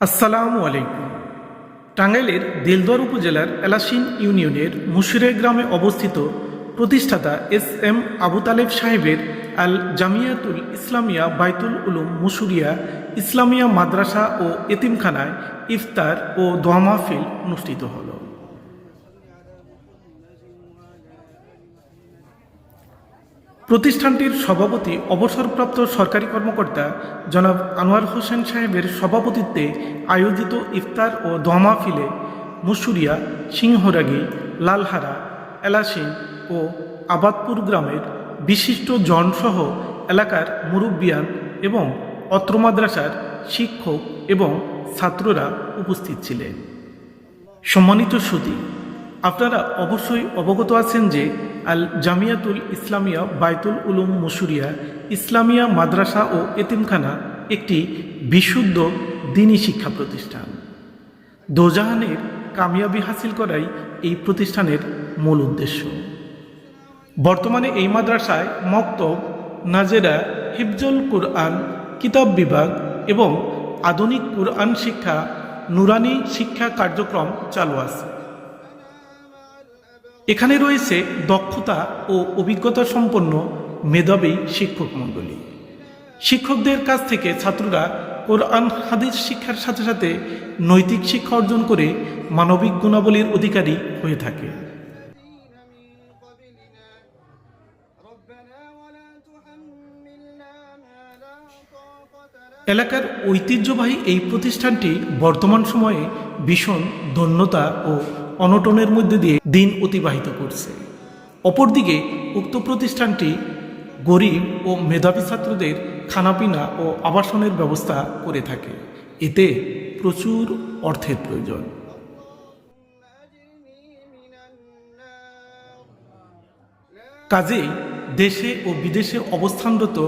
আসসালামু আলাইকুম। টাঙ্গাইলের দেলদুয়ার উপজেলার এলাসিন ইউনিয়নের মুশিরে গ্রামে অবস্থিত প্রতিষ্ঠাতা এস এম আবু তালেব সাহেবের আল জামিয়াতুল ইসলামিয়া বাইতুল উলুম মুসুরিয়া ইসলামিয়া মাদ্রাসা ও এতিমখানায় ইফতার ও দোয়া মাহফিল অনুষ্ঠিত হলো। প্রতিষ্ঠানটির সভাপতি, অবসরপ্রাপ্ত সরকারি কর্মকর্তা জনাব আনোয়ার হোসেন সাহেবের সভাপতিত্বে আয়োজিত ইফতার ও দোয়া মাহফিলে মুসুরিয়া, সিংহরাগি, লালহারা, এলাসিন ও আবাদপুর গ্রামের বিশিষ্ট জনসহ এলাকার মুরব্বিয়ান এবং অত্র মাদ্রাসার শিক্ষক এবং ছাত্ররা উপস্থিত ছিলেন। সম্মানিত সুদী আপনারা অবশ্যই অবগত আছেন যে আল জামিয়াতুল ইসলামিয়া বাইতুল উলুম মুসুরিয়া ইসলামিয়া মাদ্রাসা ও এতিমখানা একটি বিশুদ্ধ দিনী শিক্ষা প্রতিষ্ঠান। দোজাহানের কামিয়াবি হাসিল করাই এই প্রতিষ্ঠানের মূল উদ্দেশ্য। বর্তমানে এই মাদ্রাসায় মক্তব, নাজেরা, হিফজুল কুরআন, কিতাব বিভাগ এবং আধুনিক কুরআন শিক্ষা, নুরানি শিক্ষা কার্যক্রম চালু আছে। এখানে রয়েছে দক্ষতা ও অভিজ্ঞতা সম্পন্ন মেধাবী শিক্ষক মণ্ডলী। শিক্ষকদের কাছ থেকে ছাত্ররা কোরআন, হাদিস শিক্ষার সাথে সাথে নৈতিক শিক্ষা অর্জন করে মানবিক গুণাবলীর অধিকারী হয়ে থাকে। এলাকার ঐতিহ্যবাহী এই প্রতিষ্ঠানটি বর্তমান সময়ে ভীষণ ধন্যতা ও অনটনের মধ্যে দিয়ে দিন অতিবাহিত করছে। অপরদিকে, উক্ত প্রতিষ্ঠানটি গরিব ও মেধাবী ছাত্রদের খানাপিনা ও আবাসনের ব্যবস্থা করে থাকে। এতে প্রচুর অর্থের প্রয়োজন। কাজেই দেশে ও বিদেশে অবস্থানরত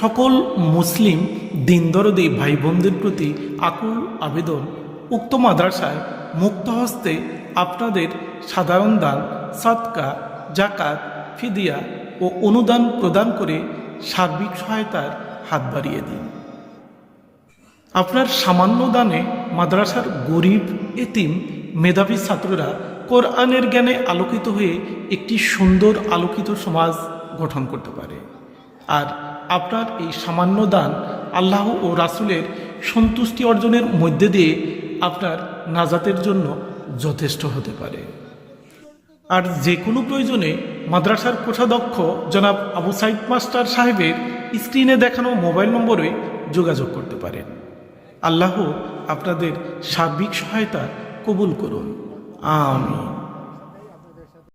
সকল মুসলিম দিনদরদি ভাই বোনদের প্রতি আকুল আবেদন উক্ত মাদ্রাসায় মুক্ত হস্তে আপনাদের সাধারণ দান, সাদকা, জাকাত, ফিদিয়া ও অনুদান প্রদান করে সার্বিক সহায়তার হাত বাড়িয়ে দিন। আপনার সামান্য দানে মাদ্রাসার গরিব, এতিম, মেধাবী ছাত্ররা কোরআনের জ্ঞানে আলোকিত হয়ে একটি সুন্দর আলোকিত সমাজ গঠন করতে পারে। আর আপনার এই সামান্য দান আল্লাহ ও রাসুলের সন্তুষ্টি অর্জনের মধ্যে দিয়ে আপনার নাজাতের জন্য যথেষ্ট হতে পারে। আর যে কোনো প্রয়োজনে মাদ্রাসার কোষাধ্যক্ষ জনাব আবু সাইদ মাস্টার সাহেবের স্ক্রিনে দেখানো মোবাইল নম্বরে যোগাযোগ করতে পারেন। আল্লাহ আপনাদের সার্বিক সহায়তা কবুল করুন। আমিন।